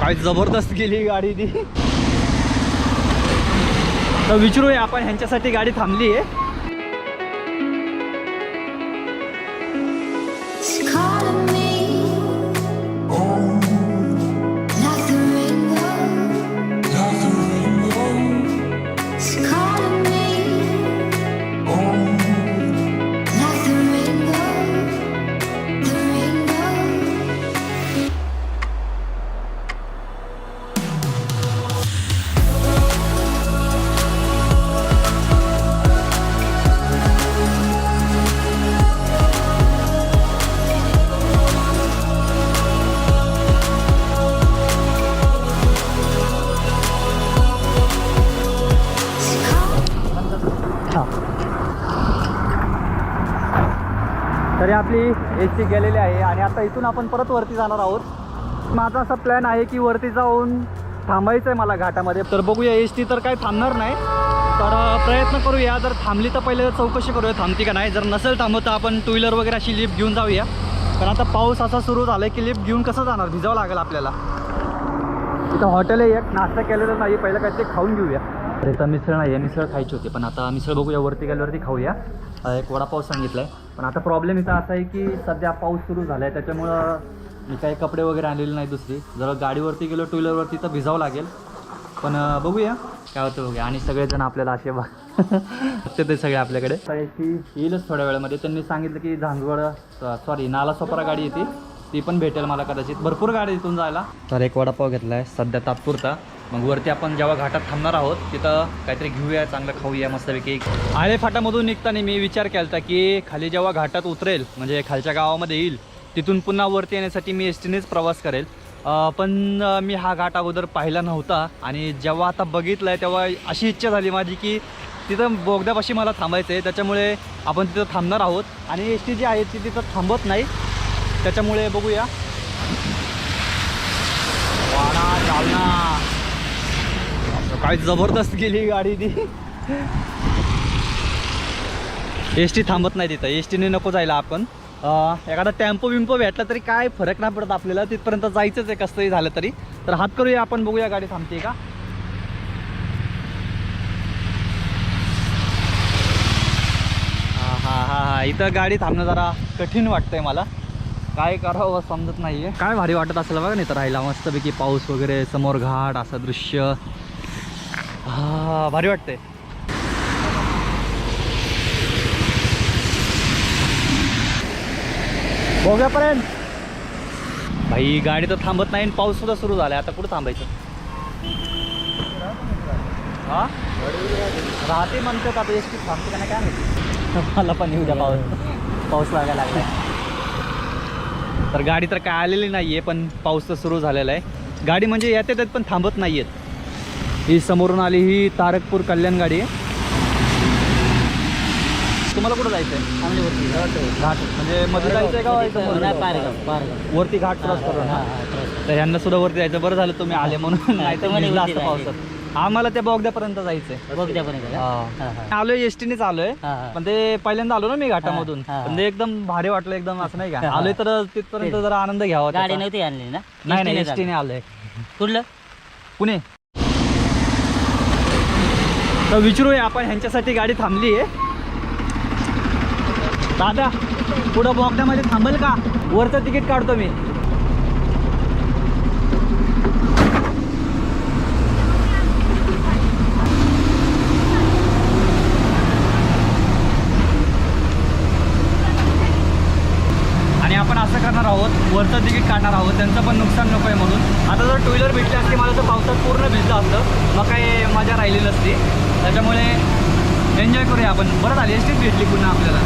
काय जबरदस्त गेली गाडी ती. तर विचारूया आपण ह्यांच्यासाठी गाडी थांबली आहे. calling me आपली एस टी गेलेली आहे आणि आता इथून आपण परत वरती जाणार आहोत. माझा असा प्लॅन आहे की वरती जाऊन थांबायचं आहे मला घाटामध्ये. तर बघूया एस टी तर काय थांबणार नाही. तर प्रयत्न करूया. जर थांबली तर पहिले चौकशी करूया थांबती का नाही. जर नसेल थांबत तर आपण टू व्हीलर वगैरे अशी लिफ्ट घेऊन जाऊया. कारण आता पाऊस असा सुरू झाला आहे की लिफ्ट घेऊन कसं जाणार? भिजावं लागेल आपल्याला. इथं हॉटेल आहे एक. नाश्ता केलेलं नाही. पहिलं काहीतरी खाऊन घेऊया. तर इथं मिसळ नाही आहे मिसळ खायची होती. पण आता मिसळ बघूया. वरती गेल्यावरती खाऊया. एक वडापाव सांगितला आहे पण आता प्रॉब्लेम इथं असा आहे की सध्या पाऊस सुरू झाला आहे त्याच्यामुळं मी काही कपडे वगैरे आणलेले नाही दुसरी. जर गाडीवरती गेलो टू व्हीलरवरती तर भिजावं लागेल. पण बघूया काय होतं बघूया. आणि सगळेजण आपल्याला असे बघ ते सगळे आपल्याकडे. ती येईलच थोड्या वेळामध्ये. त्यांनी सांगितलं की झांगवड सॉरी नाला सोपारा गाडी येते. ती पण भेटेल मला कदाचित. भरपूर गाडी इथून जायला. तर एक वडापाव घेतला आहे सध्या तात्पुरता. मग वरती आपण जेव्हा घाटात थांबणार आहोत तिथं काहीतरी घेऊया चांगलं खाऊया मस्तपैकी. आळे फाटामधून निघताना मी विचार केला होता की खाली जेव्हा घाटात उतरेल म्हणजे खालच्या गावामध्ये येईल तिथून पुन्हा वरती येण्यासाठी मी एस टीनेच प्रवास करेल. पण मी हा घाट अगोदर पाहिला नव्हता आणि जेव्हा आता बघितलं आहे तेव्हा अशी इच्छा झाली माझी की तिथं बोगद्यापाशी मला थांबायचं आहे त्याच्यामुळे आपण तिथं थांबणार आहोत. आणि एस टी जी आहे ती तिथं थांबत नाही. त्याच्यामुळे बघूया. वाडा जालना काय जबरदस्त गेली ही गाडी ती. एस टी थांबत नाही तिथं. एस टीने नको जायला आपण. एखादा टेम्पो विम्पो भेटला तरी काय फरक नाही पडत आपल्याला. तिथपर्यंत जायचंच आहे कसंही झालं तरी. तर हात करूया आपण बघूया गाडी थांबते का? हां हा हा हा. इथं गाडी थांबणं जरा कठीण वाटतंय मला. काय करावं समजत नाहीये. काय भारी वाटत असेल बघा नाही तर राहिला मस्तपैकी पाऊस वगैरे समोर घाट असं दृश्य. हा भारी वाटतंय. बघूयापर्यंत भाई गाडी तर थांबत नाही आणि पाऊस सुद्धा सुरू झालाय. आता कुठं थांबायचं? हा? राहते म्हणतात आता एस टी थांबते का नाही काय माहिती. मला पण येऊ द्या पाऊस. पाऊस लागायला लागलाय. तर गाडी तर काय आलेली नाही आहे पण पाऊस तर सुरू झालेला आहे. गाडी म्हणजे येते त्यात पण थांबत नाही आहेत ही समोरून आली ही तारकपूर कल्याण गाडी आहे. तुम्हाला कुठं जायचं आहे घाट. म्हणजे मध्ये जायचं आहे का वरती? घाट क्रॉस करून. तर ह्यांना सुद्धा वरती जायचं बरं झालं तुम्ही आले म्हणून. नाही तर असतं पावसात. आम्हाला त्या बोगद्यापर्यंत जायचंय. हा. आलोय एसटीनेच आलोय. पण ते पहिल्यांदा आलो ना मी घाटामधून. हा, हा. पण ते एकदम भारी वाटलं एकदम असं नाही का? आलोय तर तिथपर्यंत जरा आनंद घ्यावा गाडी त्याचा. नव्हती आणली ना? नाही नाही एसटीनेच एसटीने आलोय. आणली. कुठलं? पुणे. तर विचारूया आपण ह्यांच्यासाठी गाडी थांबली आहे दादा पुढं बोगद्यामध्ये थांबेल का? वरचं तिकीट काढतो मी आणि आपण असं करणार आहोत वरचं तिकीट काढणार आहोत त्यांचं पण नुकसान नको आहे म्हणून. आता जर टू व्हीलर भेटली असती मला तर पावसात पूर्ण भिजलं असतं. मग काही मजा राहिली नसती त्याच्यामुळे एन्जॉय करूया आपण. बरं झाली असतीच भेटली पुन्हा आपल्याला.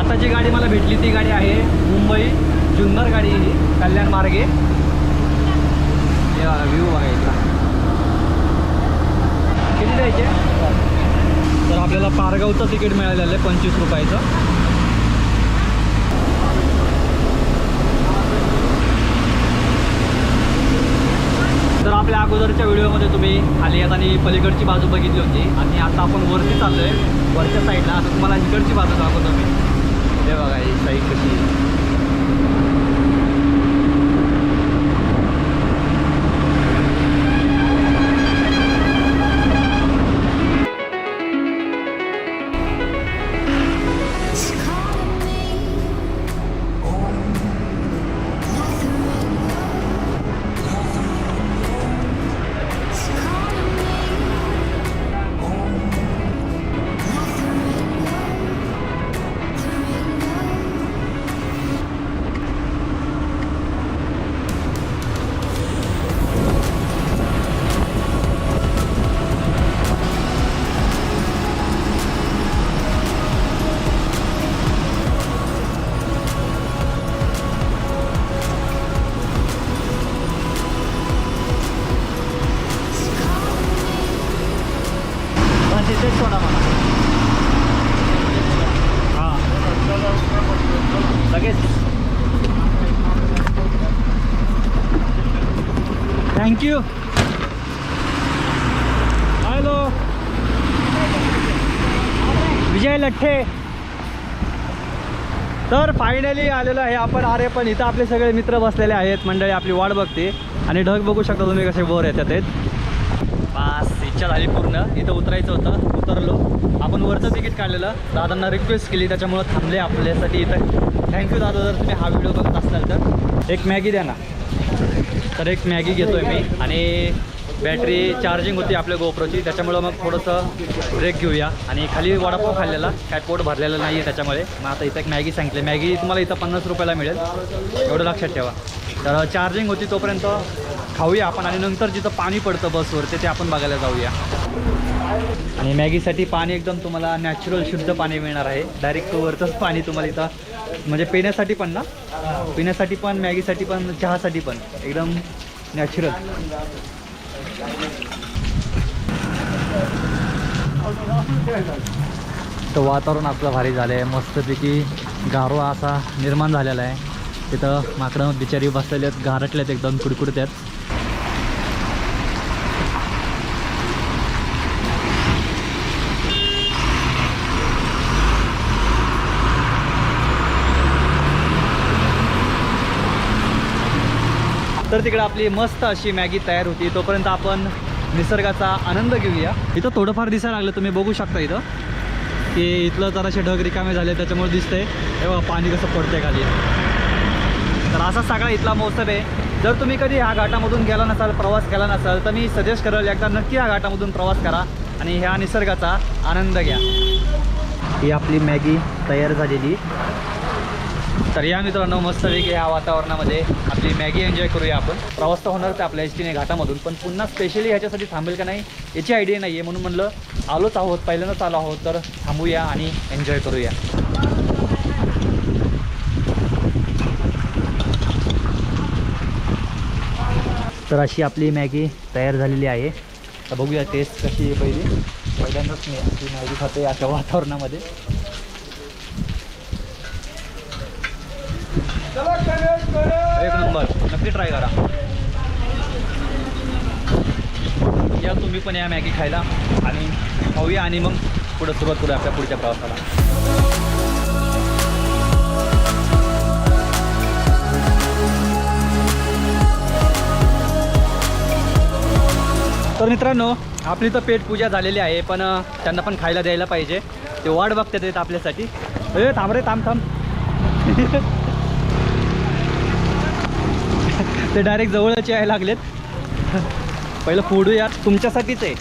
आता जी गाडी मला भेटली ती गाडी आहे मुंबई जुन्नर गाडी ही कल्याण मार्गे. व्ह्यू बघायचा किती द्यायचे? आपल्याला पारगावचं तिकीट मिळालेलं आहे पंचवीस रुपयाचं. तर आपल्या अगोदरच्या व्हिडिओमध्ये तुम्ही खाली येताना पलीकडची बाजू बघितली होती. आणि आता आपण वरती चाललोय. वरच्या साईडला आता तुम्हाला इकडची बाजू दाखवतो मी. हे बघा ही साईड कशी thank you hello Vijay Lathe. तर फायनली आलेलो आहे आपण अरे पण इथं आपले सगळे मित्र बसलेले आहेत. मंडळी आपली वाट बघते. आणि ढग बघू शकता तुम्ही कसे बोर येतात बास इच्छा झाली पूर्ण. इथं उतरायचं होतं. उतरलो. आपण वरचं तिकीट काढलेलं. दादांना रिक्वेस्ट केली. त्याच्यामुळं थांबले आपल्यासाठी इथं. थँक्यू दादा. जर तुम्ही हा व्हिडिओ बघत असाल तर. एक मॅगी द्या ना. तर एक मॅगी घेतोय मी. आणि बॅटरी चार्जिंग होती आपल्या गोप्रोची त्याच्यामुळं मग थोडंसं ब्रेक घेऊया. आणि खाली वडापाव खाल्लेला. काय पोट भरलेलं नाही आहे त्याच्यामुळे. मग आता इथं एक मॅगी सांगितली. मॅगी तुम्हाला इथं पन्नास रुपयाला मिळेल. एवढं लक्षात ठेवा. तर चार्जिंग होती तोपर्यंत खाऊया आपण. आणि नंतर जिथं पाणी पडतं बसवर ते आपण बघायला जाऊया. आणि मॅगीसाठी पाणी एकदम तुम्हाला नॅचरल शुद्ध पाणी मिळणार आहे. डायरेक्ट वरचंच पाणी तुम्हाला इथं म्हणजे पिण्यासाठी पण ना? पिण्यासाठी पण मॅगीसाठी पण चहासाठी पण. एकदम नॅचरल तर वातावरण आपलं भारी झालं आहे मस्तपैकी गारवा असा निर्माण झालेला आहे. तिथं माकडं बिचारी बसलेले आहेत गारटले आहेत एकदम कुडकुडत आहेत. तर तिकडे आपली मस्त अशी मॅगी तयार होती. तोपर्यंत आपण निसर्गाचा आनंद घेऊया. इथं थोडंफार दिसायला लागलं तुम्ही बघू शकता इथं. की इथलं जराशे ढग रिकामे झाले त्याच्यामुळे दिसतंय. तेव्हा पाणी कसं पडतंय खाली. तर असा सगळा इथला महोत्सव आहे. जर तुम्ही कधी ह्या घाटामधून गेला नसाल प्रवास केला नसाल तर मी सजेस्ट करेल एकदा नक्की ह्या घाटामधून प्रवास करा आणि ह्या निसर्गाचा आनंद घ्या. ही आपली मॅगी तयार झालेली. तर या मित्रांनो मस्तपैकी ह्या वातावरणामध्ये आपली मॅगी एन्जॉय करूया आपण. प्रवास तर होणार आपल्या एस टीने घाटामधून पण पुन्हा स्पेशली ह्याच्यासाठी थांबेल का नाही याची आयडिया नाही आहे म्हणून म्हणलं आलोच आहोत पहिल्यांदाच आलो आहोत तर थांबूया आणि एन्जॉय करूया. तर अशी आपली मॅगी तयार झालेली आहे. तर बघूया टेस्ट कशी आहे पहिली. पहिल्यांदाच मी आपली मॅगी खाते अशा वातावरणामध्ये. एक नंबर. नक्की ट्राय करा. या तुम्ही पण या मॅगी खायला. आणि खाऊया आणि मग पुढं सुरुवात करूया आपल्या पुढच्या प्रवासाला. तर मित्रांनो आपली तर पेट पूजा झालेली आहे पण त्यांना पण खायला द्यायला पाहिजे. ते वाट बघतात आपल्यासाठी. ए थांब रे थांब थांब. ते डायरेक्ट जवळच यायला लागलेत. पहिलं फोडूया तुमच्यासाठीच आहे.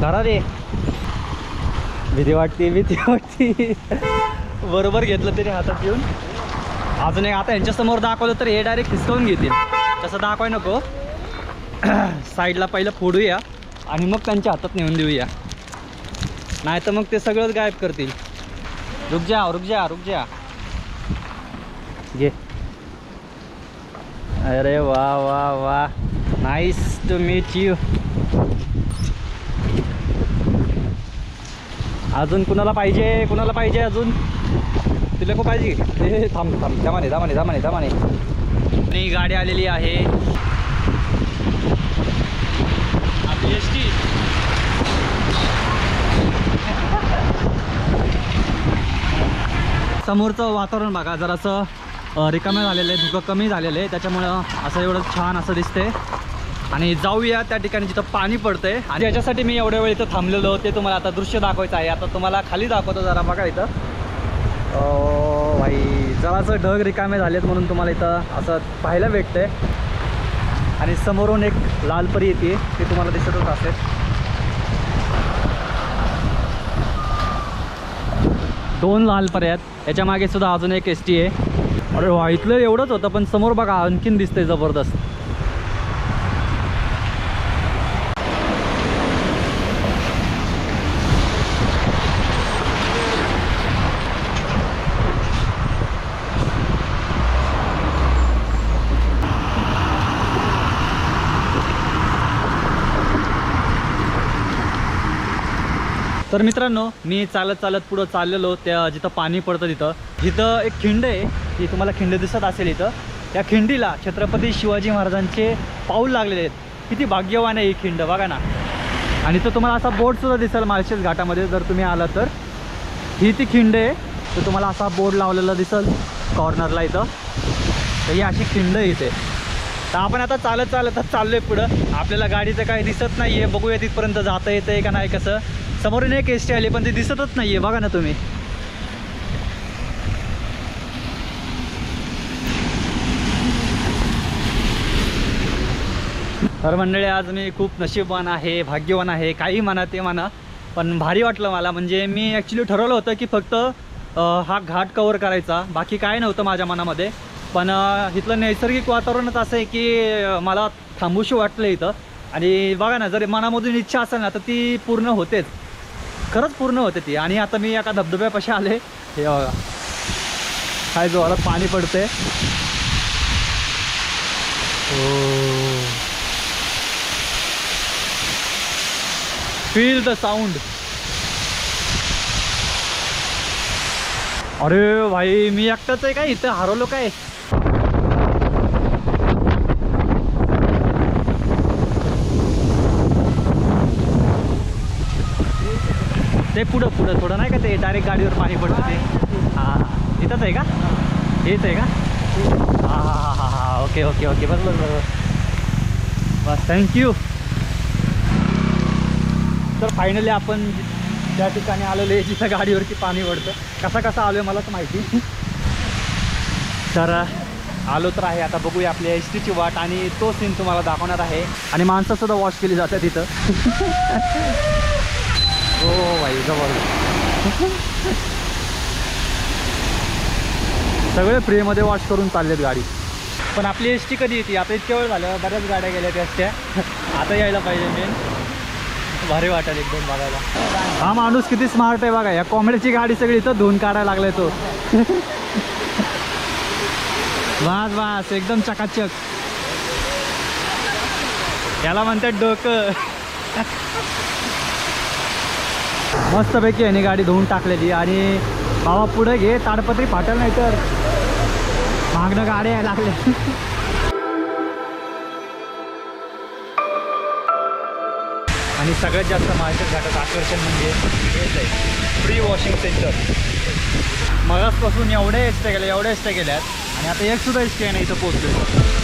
धरा रे. भीती वाटते भीती वाटते. बरोबर घेतलं तरी हातात येऊन अजून एक आता यांच्यासमोर दाखवलं तर हे डायरेक्ट हिसकावून घेतील. तसं दाखवाय नको. साईडला पहिलं फोडूया आणि मग त्यांच्या हातात नेऊन देऊया. नाही तर मग ते सगळंच गायब करतील. रुक जा रुक जा रुक जा. अरे वा वा वा. नाईस टू मीट यू अजून कुणाला पाहिजे? कुणाला पाहिजे अजून? तुला को पाहिजे. ए थांब थांब. दमाने जमाने धमाने जमाने आणि गाडी आलेली आहे. आपली एस टी. समोरचं वातावरण बघा जरासं. रिकाम्या झालेलं आहे धुकं कमी झालेलं आहे त्याच्यामुळं असं एवढं छान असं दिसतंय. आणि जाऊया त्या ठिकाणी जिथं पाणी पडतंय. आणि याच्यासाठी मी एवढ्या वेळ इथं थांबलेलो ते तुम्हाला आता दृश्य दाखवायचं आहे. आता तुम्हाला खाली दाखवतो जरा बघा इथं. भाई जरासं ढग रिकामे झालेत म्हणून तुम्हाला इथं असं पाहायला भेटतंय. आणि समोरून एक लाल परी येते. ती तुम्हाला दिसतच असेल. दोन लाल पऱ्या आहेत. याच्या मागे सुद्धा अजून एक एस टी आहे. अरे वा इथलं एवढंच होतं पण समोर बघा आणखीन दिसतंय जबरदस्त. तर मित्रांनो मी चालत चालत पुढं चाललेलो त्या जिथं पाणी पडतं तिथं. जिथं एक खिंड आहे ती तुम्हाला खिंड दिसत असेल इथं. त्या खिंडीला छत्रपती शिवाजी महाराजांचे पाऊल लागलेले आहेत. किती भाग्यवान आहे ही खिंड बघा ना. आणि तर तुम्हाला असा बोर्डसुद्धा दिसेल माळशेज घाटामध्ये जर तुम्ही आला तर. ही ती खिंड आहे तर तुम्हाला असा बोर्ड लावलेला दिसेल कॉर्नरला इथं. तर ही अशी खिंड आहे इथे. तर आपण आता चालत चालतच आहे पुढं. आपल्याला गाडीचं काही दिसत नाही आहे बघूया तिथपर्यंत जाता येतं आहे का नाही कसं. समोरून एक एस टी आली पण ती दिसतच नाही आहे बघा ना तुम्ही. तर मंडळी आज मी खूप नशीबवान आहे भाग्यवान आहे. काही म्हणा ते म्हणा पण भारी वाटलं मला. म्हणजे मी ॲक्च्युली ठरवलं होतं की फक्त हा घाट कवर करायचा. बाकी काय नव्हतं माझ्या मनामध्ये. पण इथलं नैसर्गिक वातावरणच असं आहे की मला थांबूशी वाटलं इथं. आणि बघा ना जर मनामधून इच्छा असेल ना तर ती पूर्ण होतेच. खरंच पूर्ण होते ती. आणि आता मी एका धबधब्यापाशी आले. हे बघा. काय जोरात पाणी पडते फील द साऊंड अरे भाई मी एकटाच आहे काय इथं हरवलो काय? ते पुढं पुढं. थोडं नाही का ते डायरेक्ट गाडीवर पाणी पडतं ते? हां. इथंच आहे का? हेच आहे का? हां हां हां हां हां. ओके ओके ओके बस बस बस बस. बस. थँक्यू तर फायनली आपण त्या ठिकाणी आलेलो आहे जिथं गाडीवरती पाणी पडतं. कसा कसा आलो आहे मलाच माहिती तर आलो तर आहे. आता बघूया आपल्या एस टीची वाट आणि तो सीन तुम्हाला दाखवणार आहे. आणि माणसंसुद्धा वॉश केली जातात तिथं हो भाई जबरदस्त सगळे फ्रीमध्ये वॉश करून चाललेत गाडी. पण आपली एस टी कधी येते? आता इतक्या वेळ झालं बऱ्याच गाड्या गेल्या त्या आता यायला पाहिजे मेन भारी वाटेल एकदम बघायला. हा माणूस किती स्मार्ट आहे बघा या कॉमेडीची गाडी सगळी इथं धुवून काढायला लागलाय तो. वास वास एकदम चकाचक. याला म्हणतात डोकं. मस्तपैकी याने गाडी धुवून टाकलेली आणि बाबा पुढे घे ताडपत्री फाटल नाही तर. मागणं गाड्या यायला लागल्या. आणि सगळ्यात जास्त मार्केट घाटाचं आकर्षण म्हणजे हेच आहे फ्री वॉशिंग सेंटर मगासपासून एवढ्या एसट्या गेल्या एवढ्या एसट्या गेल्यात आणि आता एक सुद्धा एसटी आहे ना इथं पोहोचलोय.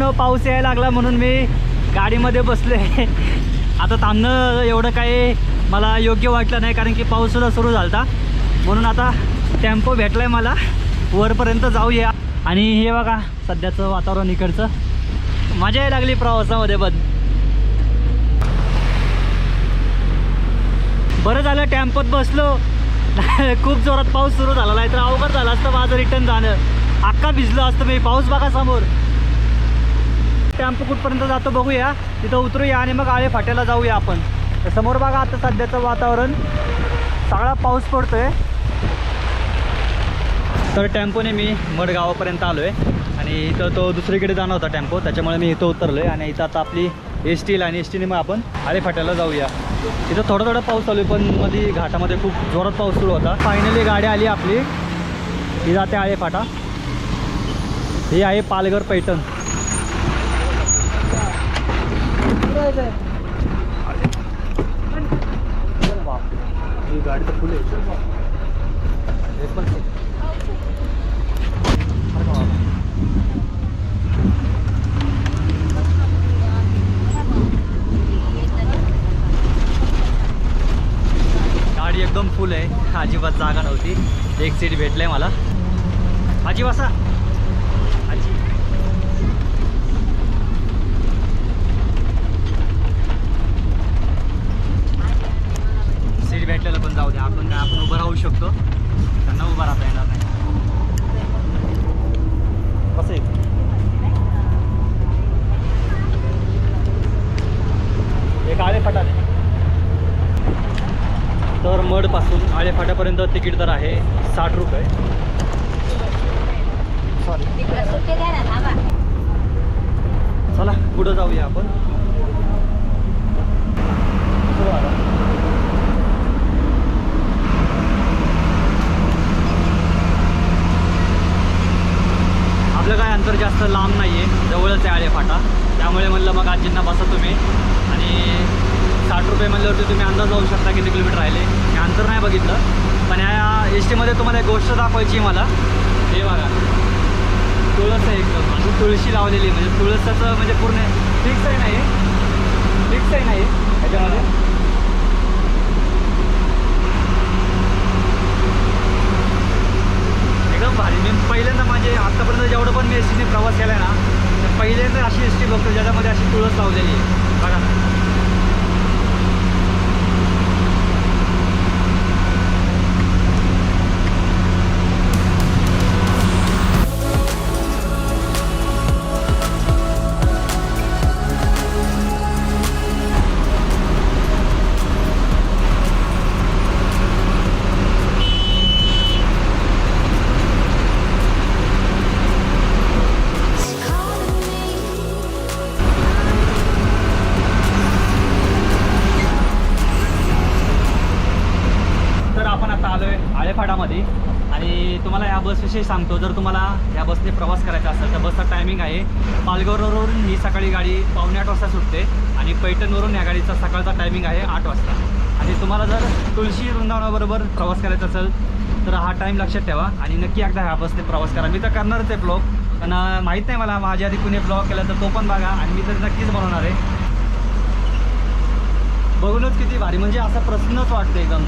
मित्रांनो पाऊस यायला लागला म्हणून मी गाडीमध्ये बसले. आता थांबणं एवढं काही मला योग्य वाटलं नाही कारण की पाऊससुद्धा सुरू झाला होता म्हणून आता टेम्पो भेटला आहे मला. वरपर्यंत जाऊया. आणि हे बघा सध्याचं वातावरण इकडचं. मजा यायला लागली प्रवासामध्ये पण. बरं झालं टेम्पोत बसलो. खूप जोरात पाऊस सुरू झाला नाही तर अवघड झालं असतं माझं रिटर्न जाणं. अख्खा भिजलो असतं मी. पाऊस बघा समोर. टेम्पो कुठपर्यंत जातो बघूया. तिथं उतरूया आणि मग आळे फाट्याला जाऊया आपण. तर समोर बघा आता सध्याचं वातावरण. सगळा पाऊस पडतोय. तर टेम्पोने मी मड गावापर्यंत आलो आहे आणि इथं तो दुसरीकडे जाणार होता टेम्पो त्याच्यामुळे मी इथं उतरलो आहे आणि इथं आता आपली एस टी आणि एस टीने मग आपण आळेफाट्याला जाऊया. इथं थोडा थोडा पाऊस चालू आहे पण मध्ये घाटामध्ये खूप जोरात पाऊस सुरू होता. फायनली गाडी आली आपली. ही जाते आळेफाटा ही आहे पालघर पैठण. गाडी तर फुल गाडी एकदम फुल आहे. अजिबात जागा नव्हती. एक सीट भेटलंय मला. आजी बसा आजी सीट भेटलेलं पण जाऊ द्या आपण आपण उभं राहू शकतो. त्यांना उभं राहता येणार नाही. कसं आहे? एक आळेफाटाने तर मडपासून आळेफाट्यापर्यंत तिकीट दर आहे साठ रुपये. सॉरी चला पुढं जाऊया आपण. आपलं काय अंतर जास्त लांब नाही आहे जवळच आहे आळे फाटा त्यामुळे म्हणलं मग आजींना बसा तुम्ही. आणि साठ रुपये म्हणल्यावरती तुम्ही अंदाज लावू शकता किती किलोमीटर राहिले. मी अंतर नाही बघितलं. पण या एस टीमध्ये तुम्हाला एक गोष्ट दाखवायची आहे मला. हे बघा. तुळस आहे एकदम. आणि तुळशी लावलेली आहे. म्हणजे तुळसाचं म्हणजे पूर्ण फिक्स आहे नाही फिक्स आहे नाही त्याच्यामध्ये एकदम भारी. मी पहिल्यांदा माझे आत्तापर्यंत जेवढं पण मी एस टीने प्रवास केला आहे ना तर पहिल्यांदा अशी एस टी बघतो ज्याच्यामध्ये अशी तुळस लावलेली आहे. बघा. तुम्हाला सांगतो. जर तुम्हाला या बसने प्रवास करायचा असेल तर बसचा टायमिंग आहे. पालघरवरून ही सकाळी गाडी पावणे आठ वाजता सुटते आणि पैठणवरून या गाडीचा सकाळचा टायमिंग आहे आठ वाजता. आणि तुम्हाला जर तुळशी वृंदावनाबरोबर प्रवास करायचा असेल तर हा टाईम लक्षात ठेवा आणि नक्की एकदा ह्या बसने प्रवास करा. मी तर करणारच आहे ब्लॉग पण माहीत नाही मला माझ्या आधी कुणी ब्लॉग केला तर तो पण बघा आणि मी तर नक्कीच बनवणार आहे. बघूनच किती भारी. म्हणजे असं प्रश्नच वाटतं एकदम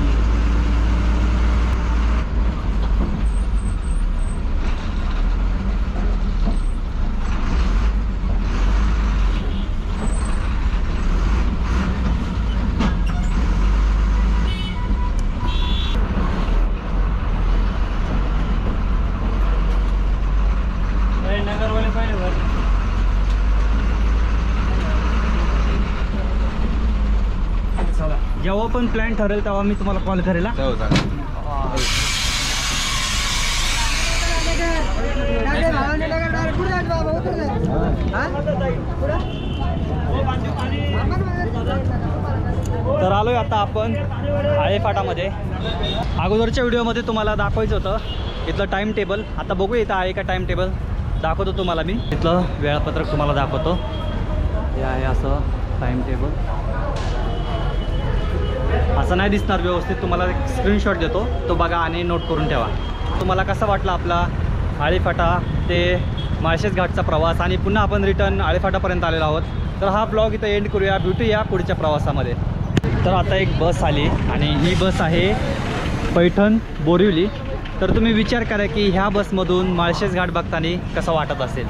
नगरवाले पहिले वर चला जेव्हा पण प्लॅन ठरेल तेव्हा मी तुम्हाला कॉल करेल हा. तर आलोय आता आपण आळेफाटामध्ये. अगोदरच्या व्हिडिओमध्ये तुम्हाला दाखवायचं होतं इथलं टाईम टेबल आता बघू इथं आहे का टाईम टेबल दाखवतो तुम्हाला मी. इथलं वेळापत्रक तुम्हाला दाखवतो. हे आहे असं टाईम टेबल असं नाही दिसणार व्यवस्थित तुम्हाला एक स्क्रीनशॉट देतो. तो बघा आणि नोट करून ठेवा. तुम्हाला कसा वाटला आपला आळेफाटा ते माळशेज घाटचा प्रवास? आणि पुन्हा आपण रिटर्न आळेफाटापर्यंत आलेलो आहोत. तर हा ब्लॉग इथं एंड करूया. भेटूया पुढच्या प्रवासामध्ये. तर आता एक बस आली आणि ही बस आहे पैठण बोरिवली. तर तुम्ही विचार करा की ह्या बसमधून माळशेज घाट बघताना कसं वाटत असेल?